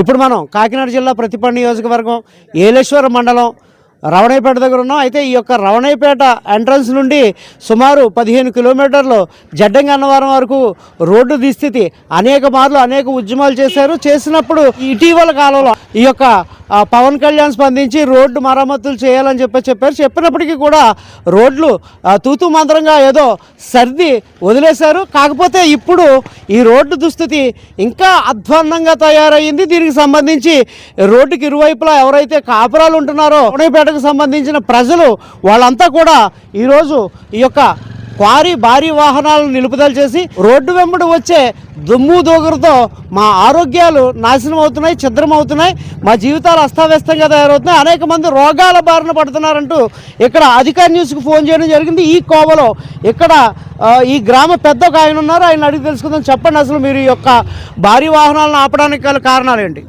ఇప్పుడు మనం కాకినాడ జిల్లా ప్రతిపండి నియోజకవర్గం ఏలేశ్వర మండలం రవణైపేట దగ్గర ఉన్నాం. అయితే ఈ యొక్క రవణైపేట ఎంట్రన్స్ నుండి సుమారు పదిహేను కిలోమీటర్లు జడ్డంగి అన్నవరం వరకు రోడ్డు దుస్థితి అనేక మార్లు అనేక ఉద్యమాలు చేశారు. చేసినప్పుడు ఇటీవల కాలంలో ఈ యొక్క పవన్ కళ్యాణ్ స్పందించి రోడ్డు మరమ్మతులు చేయాలని చెప్పి చెప్పారు. చెప్పినప్పటికీ కూడా రోడ్లు తూతు మంత్రంగా ఏదో సర్ది వదిలేశారు. కాకపోతే ఇప్పుడు ఈ రోడ్డు దుస్థితి ఇంకా అధ్వాన్నంగా తయారయ్యింది. దీనికి సంబంధించి రోడ్డుకి ఇరువైపులా ఎవరైతే కాపురాలు ఉంటున్నారో పుణేపేటకు సంబంధించిన ప్రజలు వాళ్ళంతా కూడా ఈరోజు ఈ యొక్క క్వారీ భారీ వాహనాలను నిలుపుదల చేసి రోడ్డు వెంబడి వచ్చే దుమ్ము దోగురుతో మా ఆరోగ్యాలు నాశనం అవుతున్నాయి ఛిద్రం అవుతున్నాయి. మా జీవితాలు అస్తవ్యస్తంగా తయారవుతున్నాయి. అనేక మంది రోగాల బారిన పడుతున్నారంటూ ఇక్కడ అధికార న్యూస్కి ఫోన్ చేయడం జరిగింది. ఈ కోవలో ఇక్కడ ఈ గ్రామ పెద్ద ఒక ఆయన ఉన్నారు. ఆయన అడిగి తెలుసుకుందాం. చెప్పండి అసలు మీరు ఈ యొక్క భారీ వాహనాలను ఆపడానికి గల కారణాలు ఏంటి?